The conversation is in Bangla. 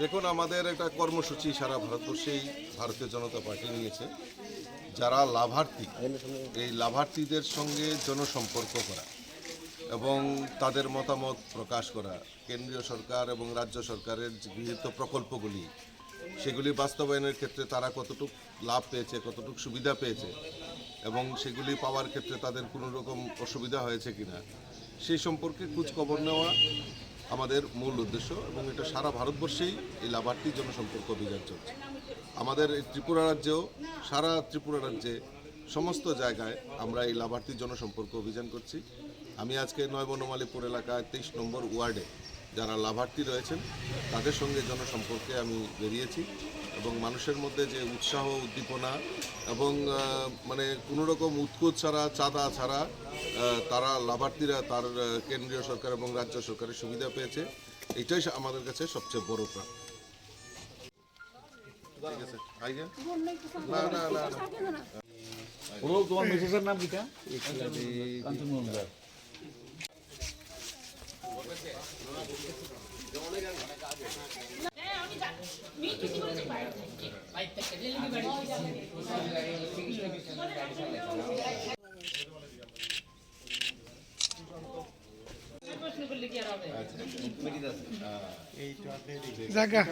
দেখুন, আমাদের একটা কর্মসূচি সারা ভারতবর্ষেই ভারতীয় জনতা পার্টি নিয়েছে। যারা লাভার্থী, এই লাভার্থীদের সঙ্গে জনসম্পর্ক করা এবং তাদের মতামত প্রকাশ করা, কেন্দ্রীয় সরকার এবং রাজ্য সরকারের গৃহীত প্রকল্পগুলি, সেগুলি বাস্তবায়নের ক্ষেত্রে তারা কতটুকু লাভ পেয়েছে, কতটুকু সুবিধা পেয়েছে এবং সেগুলি পাওয়ার ক্ষেত্রে তাদের কোনো রকম অসুবিধা হয়েছে কিনা, সেই সম্পর্কে খোঁজ খবর নেওয়া আমাদের মূল উদ্দেশ্য এবং এটা সারা ভারতবর্ষেই এই লাভার্থী জনসম্পর্ক অভিযান চলছে। আমাদের ত্রিপুরা রাজ্যেও সারা ত্রিপুরা রাজ্যে সমস্ত জায়গায় আমরা এই লাভার্থী জনসম্পর্ক অভিযান করছি। আমি আজকে নয় বনমালীপুর এলাকায় তেইশ নম্বর ওয়ার্ডে যারা লাভার্থী রয়েছেন, তাদের সঙ্গে জনসম্পর্কে আমি বেরিয়েছি এবং মানুষের মধ্যে যে উৎসাহ, উদ্দীপনা এবং মানে কোনো রকম উৎকোচ ছাড়া, চাঁদা ছাড়া তারা লাভার্থীরা তার কেন্দ্রীয় সরকার এবং রাজ্য সরকারের সুবিধা পেয়েছে। এটাই আমাদের কাছে সবচেয়ে বড় নাম কাঞ্চন জায়গা